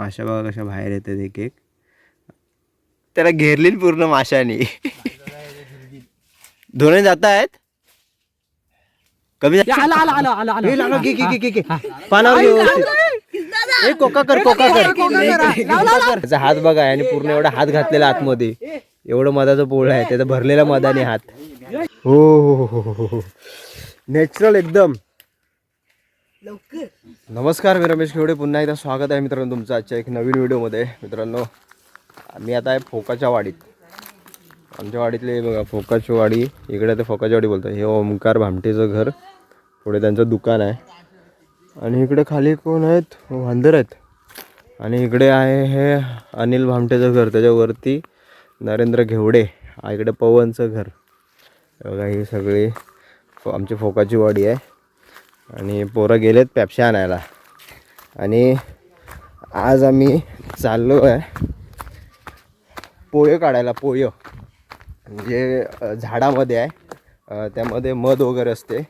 माशा बघा कशा बाहेर येतात एक एक. त्याला घेरली पूर्ण माशानी. धोरण जात आहेत कमी हे. पानावर कोका कर कोका कर. त्याचा हात बघा आणि पूर्ण एवढा हात घातलेला आतमध्ये. एवढं मधाचं पोळ आहे त्याचा भरलेला मधाने हात. हो हो हो हो हो नॅचरल एकदम. नमस्कार मी रमेश खेवडे. पुन्हा एकदा स्वागत आहे मित्रांनो तुमचं आजच्या एक नवीन व्हिडिओमध्ये. मित्रांनो मी आता आहे फोकाच्या वाडीत. आमच्या वाडीतले बघा फोकाची वाडी. इकडे ते फोकाची वाडी बोलतात. हे ओमकार भामटेचं घर. पुढे त्यांचं दुकान आहे. आणि इकडे खाली कोण आहेत? वांदर आहेत. आणि इकडे आहे हे अनिल भामटेचं घर. त्याच्यावरती नरेंद्र घेवडे. इकडे पवनचं घर. बघा ही सगळी फो- आमची फोकाची वाडी आहे. आणि पोरं गेलेत पॅप्शा आणायला. आणि आज आम्ही चाललो आहे पोय काढायला पोय. जे म्हणजे, झाडामध्ये आहे. त्यामध्ये मध वगैरे असते.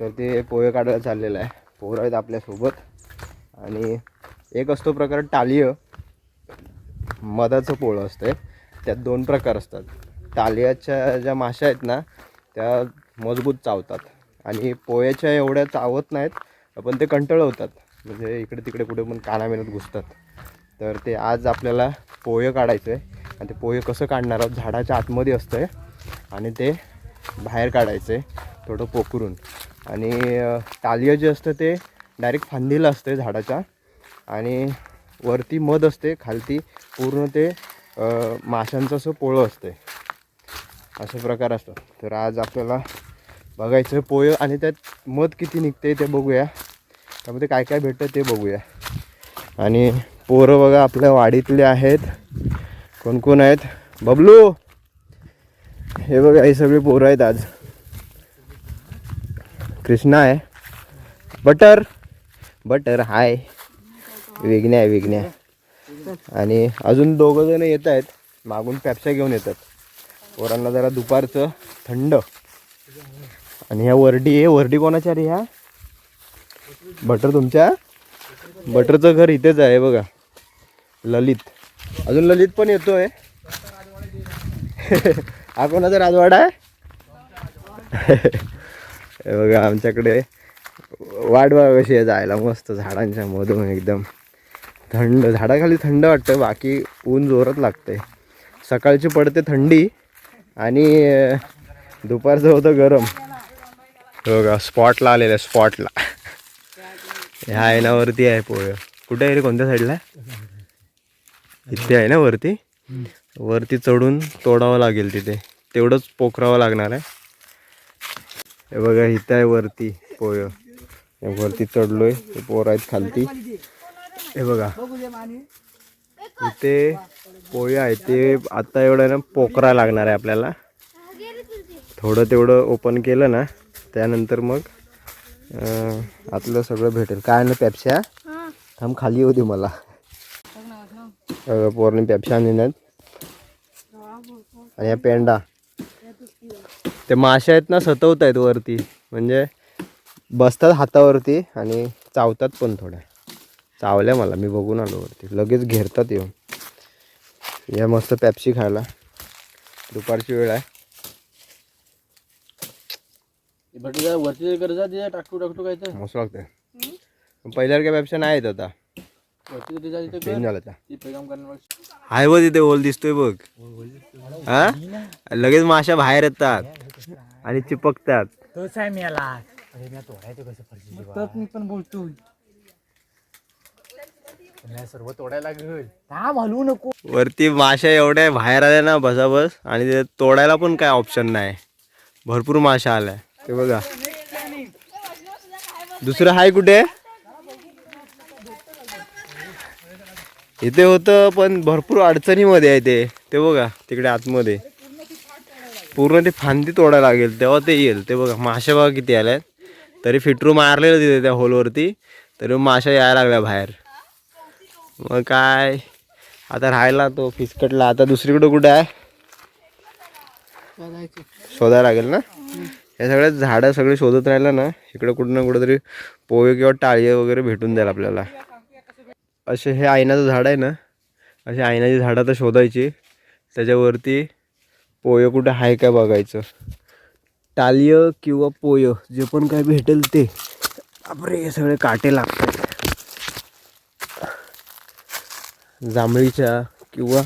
तर ते पोहे काढायला चाललेलं आहे. पोरं आहेत आपल्यासोबत. आणि एक असतो प्रकार टालिय. मधाचं पोळं असते. त्यात दोन प्रकार असतात. टालियाच्या ज्या माशा आहेत ना त्या मजबूत चावतात. आणि पोह्याच्या एवढ्या चावत नाहीत पण ते कंटाळवतात. म्हणजे इकडे तिकडे कुठे पण कानामेनात घुसतात. तर ते आज आपल्याला पोहे काढायचं आहे आणि ते पोहे कसं काढणार आहोत? झाडाच्या आतमध्ये असतं आहे आणि ते बाहेर काढायचं आहे थोडं पोखरून. आणि टालिया जे असतं ते डायरेक्ट फांदीला असते झाडाच्या. आणि वरती मध असते खालती पूर्ण ते माशांचं असं पोळं असते असं प्रकार असतो तर आज आपल्याला बघायचं पोय आणि त्यात मध किती निघते ते बघूया. त्यामध्ये काय काय भेटतं ते बघूया. आणि पोरं बघा आपल्या वाडीतले आहेत. कोण कोण आहेत? बबलू! हे बघा हे सगळे पोरं आहेत आज. कृष्णा आहे. बटर! बटर हाय. वेगण्या आहे वेगण्या आणि अजून दोघं जण येत आहेत. मागून पॅप्स्या घेऊन येतात. पोरांना जरा दुपारचं थंड. आणि ह्या वरडी आहे वरडी कोणाच्या रे ह्या? बटर तुमच्या? बटरचं घर इथेच आहे बघा. ललित. अजून ललित पण येतोय. हा कोणाचा राजवाडा आहे? बघा आमच्याकडे वाट बघा कशी आहे जायला. मस्त झाडांच्या मधून एकदम. थंड झाडाखाली थंड वाटतं बाकी ऊन जोरात लागते सकाळची पडते थंडी आणि दुपारचं होतं गरम. बघा स्पॉटला आलेला आहे स्पॉटला ह्या आहे ना वरती आहे पोय कुठे आहे रे कोणत्या साईडला इथे आहे ना वरती? वरती चढून तोडावं लागेल तिथे. तेवढंच पोखरावं लागणार आहे. हे बघा इथं आहे वरती पोय वरती चढलोय. ते पोर आहेत खालती. हे बघा. इथे पोळी आहे ते आता एवढं ना पोखरा लागणार आहे आपल्याला. थोडं तेवढं ओपन केलं ना त्यानंतर मग आतलं सगळं भेटेल. काय ना पेप्स्या थांब खाली होती मला. पोरने पेप्स्या आणल्यात आणि या पेंडा. ते मासे आहेत ना सतवत आहेत वरती. म्हणजे बसतात हातावरती आणि चावतात पण थोड्या. चावल्या मला मी बघून आलो वरती. लगेच घेरतात येऊन. या मस्त पॅप्सी खायला. दुपारची वेळ आहे. जरा वरती काय तर मस्त लागते पहिल्यासारख्या पेप्स्या नाही आहेत आता. वरती तिथे जा तिथे चेंज झालं त्या ती पैगाम करणार आहे बघ तिथे होल दिसतोय बघ. हा? लगेच माशा बाहेर येतात आणि चिपकतात. तोच आहे मी आला अरे मी तोडायचं कसं फरशी तर मी पण बोलतो. सर्व तोडायला हा हलवू नको. वरती माशा एवढ्या बाहेर आल्या ना बसा बस. आणि ते तोडायला पण काय ऑप्शन नाही. भरपूर माशा आल्या. ते बघा. दुसरं हाय कुठे? इथे होतं पण भरपूर अडचणीमध्ये आहे ते. ते बघा तिकडे आतमध्ये. पूर्ण ते फांदी तोडायला लागेल तेव्हा ते येईल. ते बघा माशा बघा किती आल्यात. तरी फिटरू मारलेलं तिथे त्या होलवरती तरी माशा यायला लागल्या बाहेर. मग काय? आता राहायला तो फिसकटला. आता दुसरीकडे कुठे आहे? शोधायला लागेल ना? या सगळ्या झाडं सगळे शोधत राहिलं ना इकडं कुठं ना कुठंतरी पोहे किंवा टाळी वगैरे भेटून जाईल आपल्याला. असे हे आयनाचं झाड आहे ना अशी आयनाची झाडं तर शोधायची. त्याच्यावरती पोहे कुठं आहे काय बघायचं. टालिय किंवा पोय जे पण काय भेटेल ते. आपले हे सगळे काटे लागतात जांभळीच्या किंवा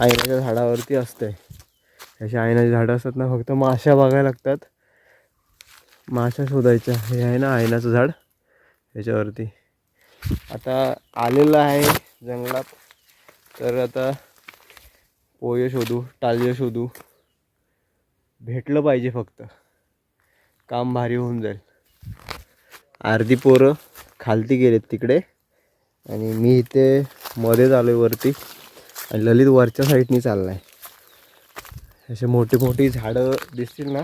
आयनाच्या झाडावरती असतंय. अशी आयनाची झाडं असतात ना फक्त माशा बघायला लागतात. माशा शोधायच्या. हे आहे ना आयनाचं झाड ह्याच्यावरती आता आलेलं आहे जंगलात. तर आता पोय शोधू टाल्य शोधू. भेटलं पाहिजे फक्त. काम भारी होऊन जाईल. अर्धी पोरं खालती गेलेत तिकडे. आणि मी इथे मध्येच आलो आहे वरती. आणि ललित वरच्या साईडनी चालला आहे असे मोठी मोठी झाडं दिसतील ना.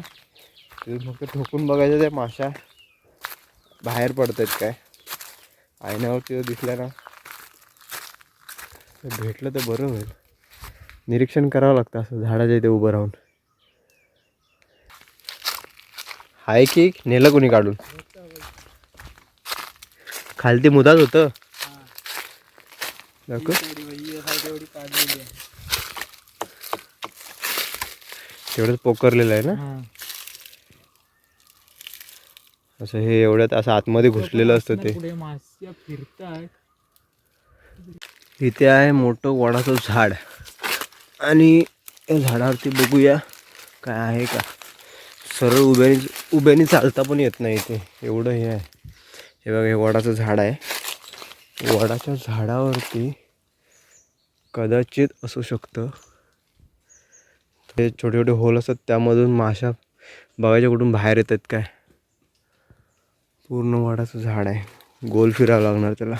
तिथून फक्त ठोकून बघायचं त्या माशा बाहेर पडत आहेत काय. आयनावरती जर दिसल्या ना भेटलं तर बरं होईल. निरीक्षण करावं लागतं असं झाडाच्या इथे उभं राहून. आहे की नेलं कोणी काढून? खालती मुदात होतं? दाखव. तेवढंच पोकरलेलं आहे ना? असं हे एवढ्यात असं आतमध्ये घुसलेलं असतं ते. इथे आहे मोठं वडाचं झाड. आणि या झाडावरती बघूया काय आहे का. सरळ उभ्याने उभ्याने चालता पण येत नाही इथे. एवढं हे आहे. हे बघा हे वडाचं झाड आहे. वडाच्या झाडावरती कदाचित असू शकतं. ते छोटे छोटे होल असतात त्यामधून माशा बघायच्या कुठून बाहेर येतात काय? पूर्ण वडाचं झाड आहे. गोल फिरावं लागणार त्याला.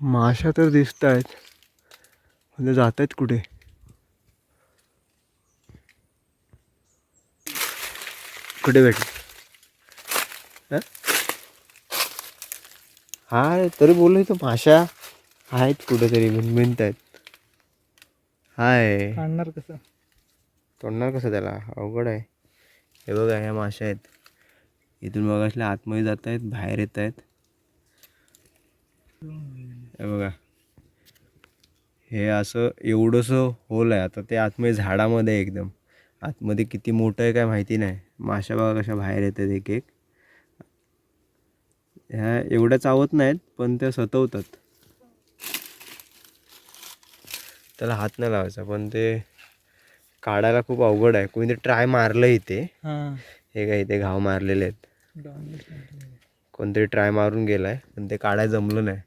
माशा तर दिसत आहेत म्हणजे जात आहेत कुठे? कुठे भेटले? हाय तरी बोललो इथं माशा आहेत कुठेतरी भिनभिनत आहेत. हाय. काढणार कसं? तोडणार कसं त्याला? अवघड आहे. हे बघा ह्या माशा आहेत. इथून बघा असल्या आतमध्ये जात आहेत बाहेर येत आहेत. हे बघा. हे असं एवढंसं होल आहे. आता ते आतमध्ये झाडामध्ये एकदम. आतमध्ये किती मोठं आहे काय माहिती नाही. माशा बघा कशा बाहेर येतात एक एक. ह्या एवढ्या चावत नाहीत पण त्या सतवतात. त्याला हात नाही लावायचा पण ते काढायला खूप अवघड आहे. कोणी ट्राय मारलं इथे. हां. काय इथे घाव मारलेले आहेत. कोणतरी ट्राय मारून गेलाय पण ते काढायला जमलं नाही.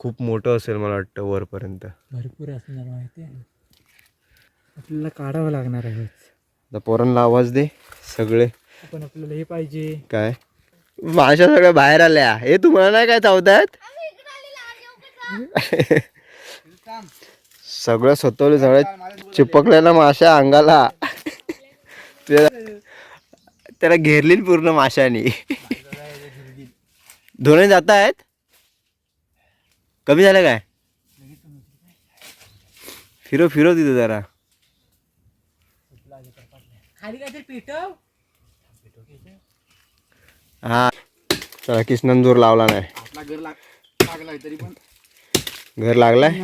खूप मोठं असेल मला वाटतं वरपर्यंत. भरपूर असणार माहिती आपल्याला काढावं लागणार आहे. पोरांना आवाज दे सगळे. पण आपल्याला हे पाहिजे. काय? माशा सगळ्या बाहेर आल्या. हे तुम्हाला नाही काय चावतायत सगळं स्वतःला सगळं चिपकलेला माशा अंगाला. त्याला घेरलील पूर्ण माशानी. धोणे जात आहेत? कमी झालं काय? फिरो फिरो तिथं जरा. खाली काहीतरी पेटव. हा. चला किसनन जोर लावला नाही. घर लागलाय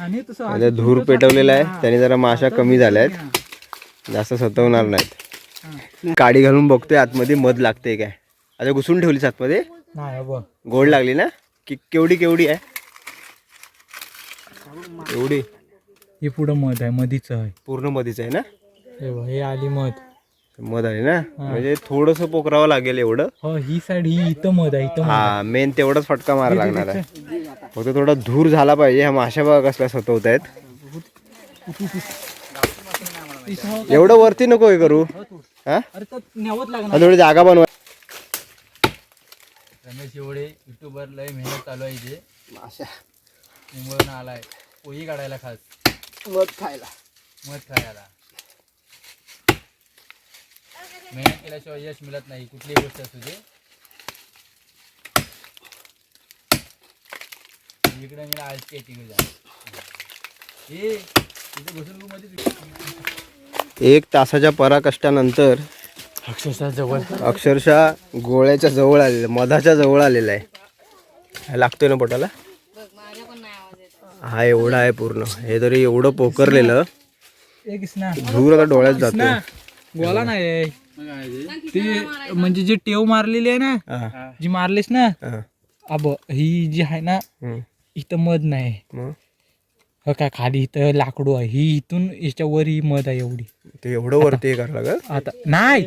आणि तसं आता धूर पेटवलेला आहे. त्याने जरा माशा कमी झाल्या आहेत जास्त सतवणार नाहीत. काडी घालून बघतोय आतमध्ये मध लागते काय. आता घुसून ठेवलीस आतमध्ये? नाही बघ. गोड लागली ना? की केवढी केवढी आहे? एवढी? हे पुढं मध आहे मधीच आहे. पूर्ण मधीच आहे ना? हे बघ हे आली मध. मध आली ना? म्हणजे थोडस पोकरावं लागेल एवढं. हो ही साईड ही इथं मध आहे इथं हा मेन तेवढाच फटका मारा लागणार आहे. फक्त थोडा धूर झाला पाहिजे ह्या माशा बघा कसल्या सतवत आहेत एवढं वरती नको हे करू. हा? थोडी जागा बनवा. रमेश एवढे युट्यूबर लय मेहनत चालू आहे इथे. मुंबईहून आलाय पोही काढायला खास. मध खायला. मध खायला. मेहनत केल्याशिवाय यश मिळत नाही कुठलीही गोष्ट असू दे. इकडे मी आज तिकडे जा. ए एक तासाच्या पराकष्टानंतर अक्षरशः जवळ. अक्षरशः गोळ्याच्या जवळ आलेलं मधाच्या जवळ आलेला आहे. लागतोय ना पोटाला? हा एवढा आहे पूर्ण. हे तरी एवढं पोकरलेलं धूर आता डोळ्यात जातो गोला नाही ते म्हणजे जी टेव मारलेली आहे ना जी मारलीस ना. अब ही जी आहे ना. इथं मध नाही. हो काय खाली इथं लाकडू आहे. ही इथून याच्या वर ही मध आहे एवढी. ते एवढं वरती हे करायला का आता नाही.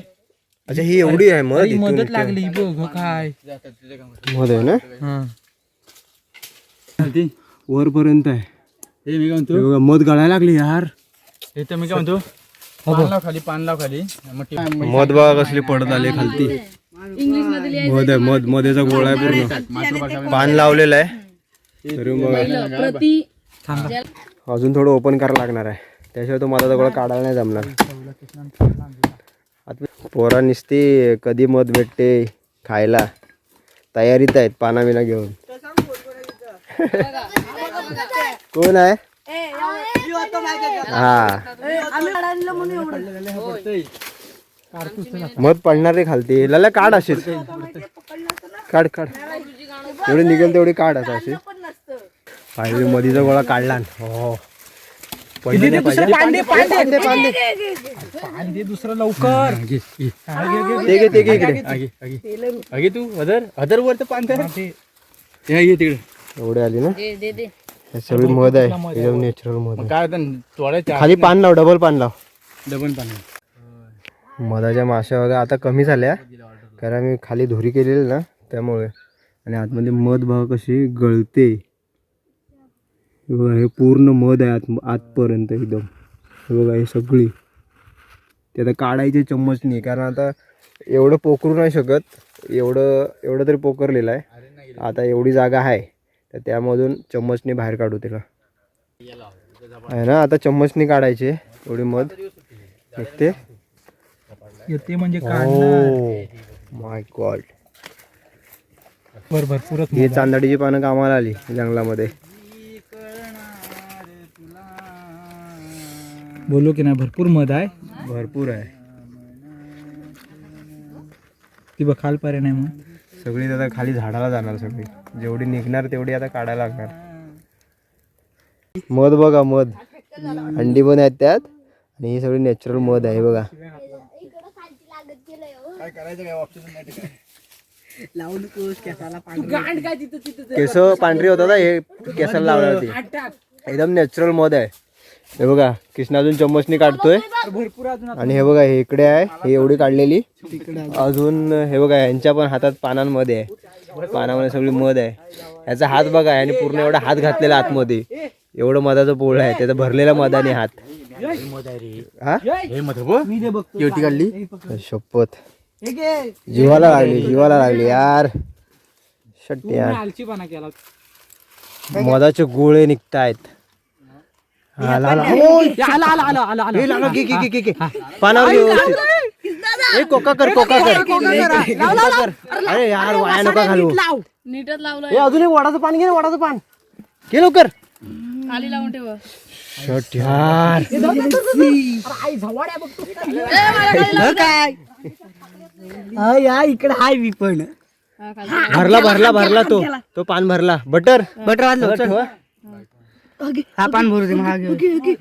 अच्छा ही एवढी आहे मध ही मदत. लागली बघ हो काय. मध आहे ना? हा. वरपर्यंत आहे. हे मी काय म्हणतो? मध गळायला लागली यार. हे तर मी काय म्हणतो? पान लाव खाली पान लाव खाली मध बघा कसली पडत आली खालती. मध आहे मध मधेचा गोळा आहे पूर्ण. पान लावलेलं आहे. तरी मग अजून थोडं ओपन करायला लागणार आहे. त्याशिवाय तो मधाचा गोळा काढायला नाही जमणार. आता पोरा निसती कधी मध भेटते खायला. तयारीत आहेत पाना बिना घेऊन. कोण आहे? मध पडणार रे खालती. लला काढ अशीच. काढ काढ. जेवढी निघेल तेवढी काढ आता अशी. पाहिजे मधीचा गोळा काढला हो. ते दुसरं लवकर. ते घे ते घे इकडे. अदर अदर वर तर पान कर ते घे तिकडे. एवढे आली ना? हे सगळी मध आहे एकदम नॅचरल मध काय खाली पान लाव डबल पान लाव. डबल पान. मधाच्या माश्या वगैरे आता कमी झाल्या. कारण मी खाली धुरी केलेली ना त्यामुळे. आणि आतमध्ये मध बघा कशी गळते. हे बघा हे पूर्ण मध आहे आत आतपर्यंत एकदम. हे बघा हे सगळी. ते आता काढायचे चम्मच नाही कारण आता एवढं पोकरू नाही शकत. एवढं एवढं तरी पोकरलेलं आहे. आता एवढी जागा आहे. तर त्यामधून चम्मचने बाहेर काढू त्याला आहे ना आता चम्मचने काढायचे एवढी मध. निघते. ते म्हणजे माय गॉड. बर भरपूरच ही चांदडीची पानं कामाला आली जंगलामध्ये. बोललो की नाही भरपूर मध आहे. भरपूर आहे. ती बघ खालपर्यंत आहे मग सगळी आता खाली झाडाला जाणार सगळी. जेवढी निघणार तेवढी आता काढायला लागणार. मध बघा मध. अंडी पण आहेत त्यात. आणि ही सगळी नॅचरल मध आहे बघा. केस पांढरी होतात ना, हे केसाला लावणार होती एकदम नॅचरल मध आहे. हे बघा कृष्णा अजून चम्मचनी काढतोय. भरपूर अजून आणि हे बघा हे इकडे आहे हे एवढी काढलेली. अजून हे बघा यांच्या पण हातात पानांमध्ये आहे. पानामध्ये सगळी मध आहे. याचा हात बघा आणि पूर्ण एवढा हात घातलेला आतमध्ये. एवढं मधाचं पोळ आहे त्याचा भरलेला मधाने हात. हा? केवटी काढली? शपथ. जीवाला लागली जीवाला लागली यार. शट यार. मधाचे गोळे निघतायत. ला, ला. ओय, आला आला आला आला आला. हे ला, ला, घे, घे, घे, घे, घे. पानावर घे व्यवस्थित. ए. कोका कर कोका कर. कोका कर. अरे यार वाया नका घालू. नीटच लावलं ए अजून एक वडाचं पान घे वडाचं पान. घे लवकर. खाली लावून ठेव. शट यार. इकडे हाय मी पण. भरला भरला भरला तो. तो पान भरला. बटर. बटर हा पान भरू दे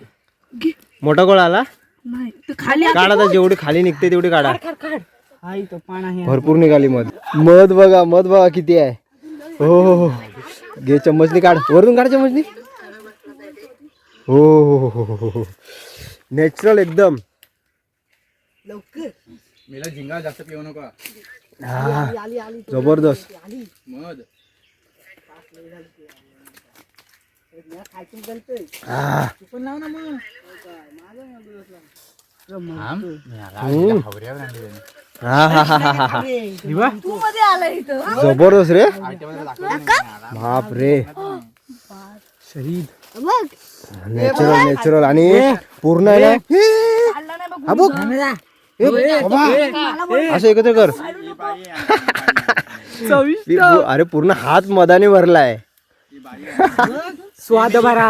मोठा गोळा आला? खाली काढा आता जेवढी खाली निघते तेवढी काढा. हाय तो पान आहे भरपूर निघाली मध. मध बघा मध बघा किती आहे. हो हो हो. घे चम्मचनी काढ. वरून काढ चम्मचनी हो हो हो हो हो नॅचरल एकदम. मेला झिंगा जास्त पिऊ नका. हा, जबरदस्त. जबरदस्त रे. बाप रे नॅचरल नॅचरल आणि पूर्ण आहे हा. असं एकत्र कर. अरे पूर्ण हात मधाने भरलाय. स्वाद बरा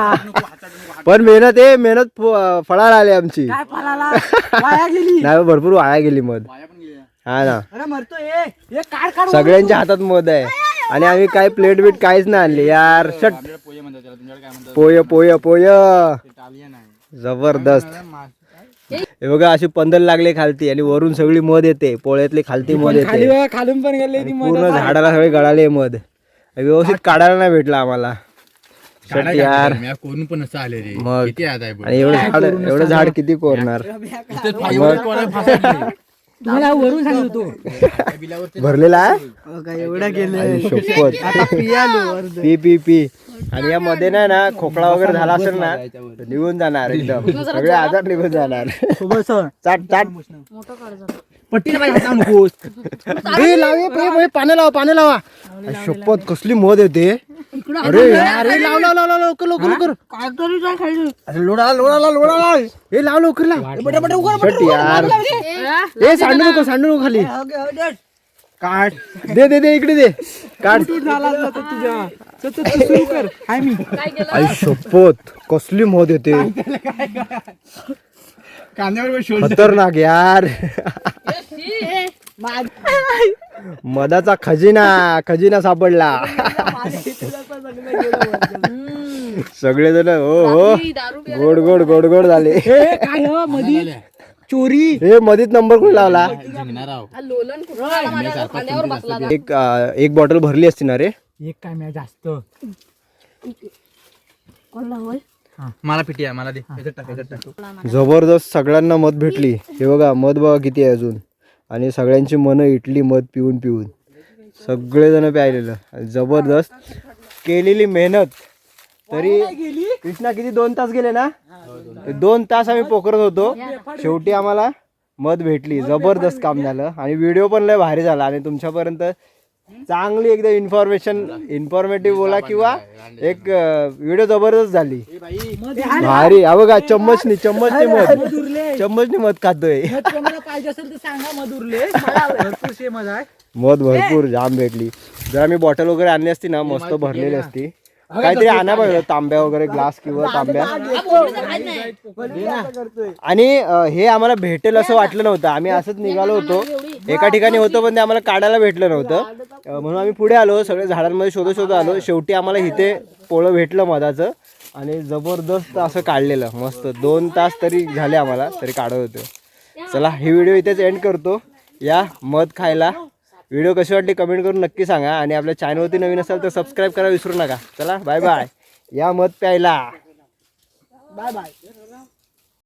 पण मेहनत आहे मेहनत फळाला आली आमची. काय फळाला? वाया गेली. नाही भरपूर वाया गेली मध. हा ना. अरे मरतो ए हे काढ काढ सगळ्यांच्या हातात मध आहे. आणि आम्ही काय प्लेट बीट काहीच नाही आणले यार. शट. पोय पोय पोय जबरदस्त. हे बघा अशी पंदल लागले खालती आणि वरून सगळी मध येते. पोळ्यातली खालती मध खाली येते बघा, खालून पण गेले ती मध. पूर्ण झाडाला सगळे गळाले मध. व्यवस्थित काढायला नाही भेटला आम्हाला. शट यार. कोण पण असं आले रे मग. किती आता आहे आणि एवढं झाड एवढं झाड किती कोरणार? तुम्हाला वरून सांगत. भरलेला आहे? एवढा शपथ पी पी पी. आणि या मध्ये नाही ना खोकला वगैरे झाला असेल ना तर निघून जाणार एकदम. सगळे आजार निघून जाणार. चाट चाट. पट्टी ए, लाव पाणी लावा पाणी लावा. आई शपथ कसली मध येते. अरे ए, लाव लाव लाव लाव लवकर लवकर लवकर. काहीतरी काय खायचं अरे लोडा लोडा लाव लोडा लाव. हे लाव लवकर लाव. शट यार. ए सांडू नको सांडू नको खाली. काढ. दे दे दे इकडे दे. काढ. झाला जातो तुझ्या? तर तू सुरू कर. हाय मी. आई शपथ कसली मध येते. खतरनाक यार. मधाचा खजिना खजिना सापडला. सगळे जण हो हो. दारू गोड गोड गोड गोड झाले. ए, काय हो मधी? चोरी? हे मधीत नंबर कोण लावला? लोलन कुठं माझ्या खांद्यावर बसला एक अं, एक बॉटल भरली असती ना रे? एक काय मी जास्त. मला पिटी आहे मला दे. याच्यात टाक, याच्यात टाक. जबरदस्त सगळ्यांना मध भेटली. हे बघा मध बघा किती आहे अजून. आणि सगळ्यांची मनं इटली मध पिऊन पिऊन. सगळेजण प्यायलेलं. आणि जबरदस्त. केलेली मेहनत. तरी कृष्णा किती दोन तास गेले ना? दोन तास. आम्ही पोकरत होतो. शेवटी आम्हाला मध भेटली. जबरदस्त काम झालं. आणि व्हिडिओ पण लय भारी झाला. आणि तुमच्यापर्यंत चांगली एकदम इन्फॉर्मेशन इन्फॉर्मेटिव्ह बोला किंवा एक व्हिडिओ जबरदस्त झाली. भारी. हा बघा चम्मचनी चम्मचनी मध. चम्मचनी मध खातोय. पाहिजे असेल तर सांगा मधुरले. मध भरपूर जाम भेटली. जर आम्ही बॉटल वगैरे आणली असती ना मस्त भरलेली असती. काहीतरी आणा पाहिजे तांब्या वगैरे ग्लास किंवा तांब्या. आणि हे आम्हाला भेटेल असं वाटलं नव्हतं. आम्ही असंच निघालो होतो. एका ठिकाणी होतो पण ते आम्हाला काढायला भेटलं नव्हतं. म्हणून आम्ही पुढे आलो सगळे झाडांमध्ये शोधत शोधत आलो. शेवटी आम्हाला इथे पोळं भेटलं मधाचं. आणि जबरदस्त असं काढलेलं. मस्त दोन तास तरी झाले आम्हाला तरी काढत होतो. चला ही व्हिडिओ इथेच एंड करतो. या मध खायला. व्हिडिओ कशी वाटली कमेंट करून नक्की सांगा आणि आपल्या चॅनलवरती नवीन असाल तर सबस्क्राईब करायला विसरू नका. चला बाय बाय या मत प्यायला. Bye bye